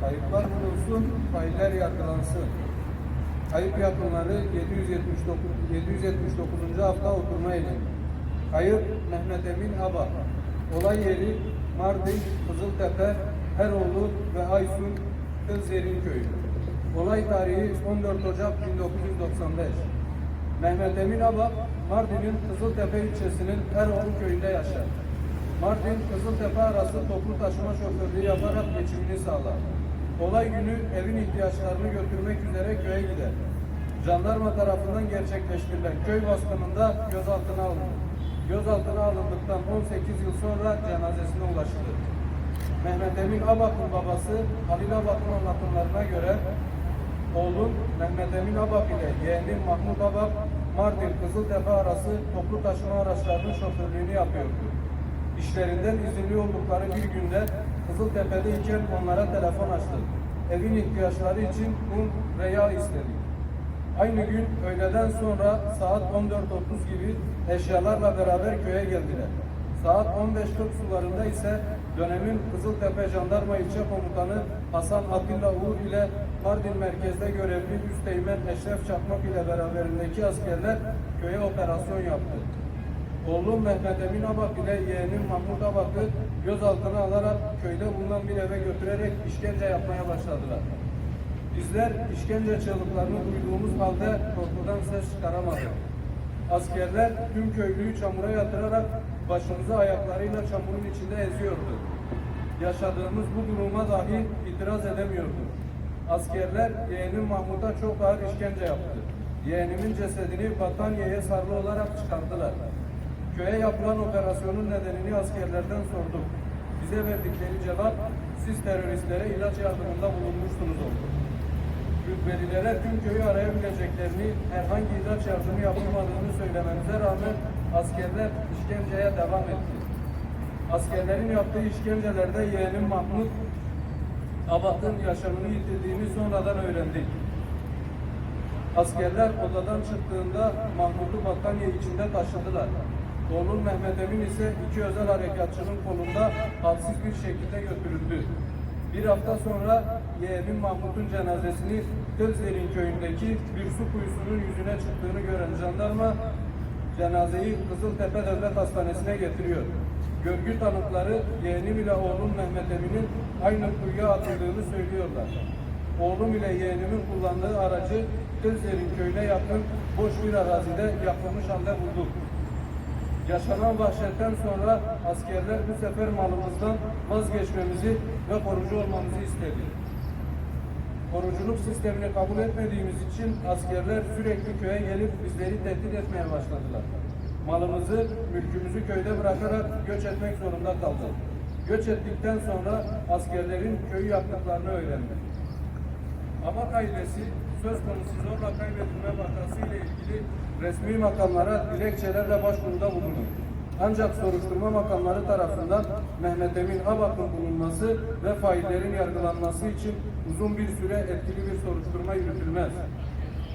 Kayıplar bulunsun, failler yargılansın. Kayıp yakınları 779, 779. hafta oturma eylemi. Kayıp Mehmet Emin Aba. Olay yeri Mardin, Kızıltepe, Heroğlu ve Aysun Kızyerin köyü. Olay tarihi 14 Ocak 1995. Mehmet Emin Aba, Mardin'in Kızıltepe ilçesinin Eroğlu köyünde yaşar. Mardin Kızıltepe arası toplu taşıma şoförlüğü yaparak geçimini sağlar. Olay günü evin ihtiyaçlarını götürmek üzere köye gider. Jandarma tarafından gerçekleştirilen köy baskınında gözaltına alınır. Gözaltına alındıktan 18 yıl sonra cenazesine ulaşılır. Mehmet Emin Abak'ın babası Halil Abak'ın anlatımlarına göre oğlum Mehmet Emin Abak ile yeğenim Mahmut Abak Mardin Kızıltepe arası toplu taşıma araçlarının şoförlüğünü yapıyordu. İşlerinden izinli oldukları bir günde Kızıltepe'deyken onlara telefon açtı. Evin ihtiyaçları için un ve yağ istedi. Aynı gün öğleden sonra saat 14.30 gibi eşyalarla beraber köye geldiler. Saat 15.40 sularında ise dönemin Kızıltepe Jandarma İlçe Komutanı Hasan Atilla Uğur ile Mardin merkezde görevli Üsteğmen Eşref Çakmak ile beraberindeki askerler köye operasyon yaptı. Oğlum Mehmet Emin Abak ile yeğenim Mahmut Abak'ı gözaltına alarak köyde bulunan bir eve götürerek işkence yapmaya başladılar. Bizler işkence çığlıklarını duyduğumuz halde korkudan ses çıkaramadık. Askerler tüm köylüyü çamura yatırarak başımızı ayaklarıyla çamurun içinde eziyordu. Yaşadığımız bu duruma dahi itiraz edemiyordu. Askerler yeğenim Mahmut'a çok ağır işkence yaptı. Yeğenimin cesedini battaniyeye sarılı olarak çıkardılar. Köye yapılan operasyonun nedenini askerlerden sorduk. Bize verdikleri cevap, siz teröristlere ilaç yardımında bulunmuşsunuz oldu. Rütbelilere tüm köyü arayabileceklerini, herhangi ilaç yardımı yapılmadığını söylememize rağmen askerler işkenceye devam etti. Askerlerin yaptığı işkencelerde yeğenim Mahmut, Abat'ın yaşamını yitirdiğini sonradan öğrendik. Askerler odadan çıktığında Mahmut'u battaniye içinde taşıdılar. Oğlum Mehmet Emin ise iki özel harekatçının kolunda halsiz bir şekilde götürüldü. Bir hafta sonra yeğenim Mahmut'un cenazesini Kızderin köyündeki bir su kuyusunun yüzüne çıktığını gören jandarma cenazeyi Kızıltepe Devlet Hastanesi'ne getiriyor. Görgü tanıkları yeğenim ile oğlum Mehmet Emin'in aynı kuyuya atıldığını söylüyorlar. Oğlum ile yeğenimin kullandığı aracı Kızderin köyüne yakın boş bir arazide yakılmış halde bulduk. Yaşanan vahşetten sonra askerler bu sefer malımızdan vazgeçmemizi ve korucu olmamızı istedi. Koruculuk sistemini kabul etmediğimiz için askerler sürekli köye gelip bizleri tehdit etmeye başladılar. Malımızı, mülkümüzü köyde bırakarak göç etmek zorunda kaldık. Göç ettikten sonra askerlerin köyü yaktıklarını öğrendik. Amak ailesi söz konusu zorla kaybedilme vakası ile ilgili resmi makamlara dilekçelerle başvuruda bulunur. Ancak soruşturma makamları tarafından Mehmet Emin Abak'ın bulunması ve faillerin yargılanması için uzun bir süre etkili bir soruşturma yürütülmez.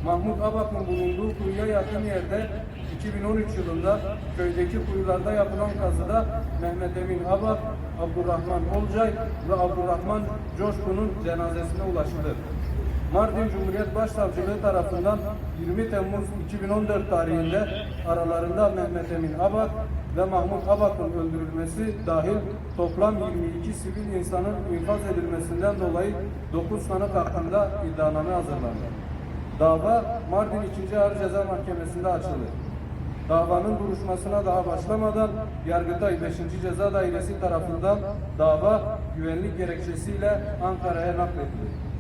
Mahmut Abak'ın bulunduğu kuyuya yakın yerde 2013 yılında köydeki kuyularda yapılan kazıda Mehmet Emin Abak, Abdurrahman Olcay ve Abdurrahman Coşkun'un cenazesine ulaşılır. Mardin Cumhuriyet Başsavcılığı tarafından 20 Temmuz 2014 tarihinde aralarında Mehmet Emin Abak ve Mahmut Abak'ın öldürülmesi dahil toplam 22 sivil insanın infaz edilmesinden dolayı 9 sanık hakkında iddianame hazırlandı. Dava Mardin 2. Ağır Ceza Mahkemesi'nde açılır. Davanın duruşmasına daha başlamadan Yargıtay 5. Ceza Dairesi tarafından dava güvenlik gerekçesiyle Ankara'ya nakledilir.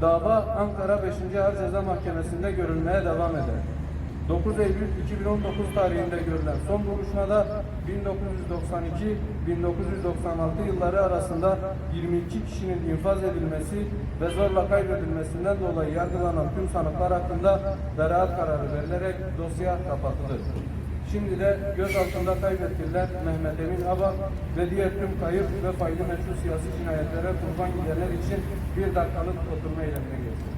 Dava Ankara 5. Ağır Ceza Mahkemesi'nde görülmeye devam eder. 9 Eylül 2019 tarihinde görülen son duruşmada 1992-1996 yılları arasında 22 kişinin infaz edilmesi ve zorla kaybedilmesinden dolayı yargılanan tüm sanıklar hakkında beraat kararı verilerek dosya kapatılır. Şimdi de gözaltında kaybettirilen Mehmet Emin Aba ve diğer tüm kayıp ve faylı meçhul siyasi cinayetlere kurban gidenler için bir dakikalık oturma eylemine geçti.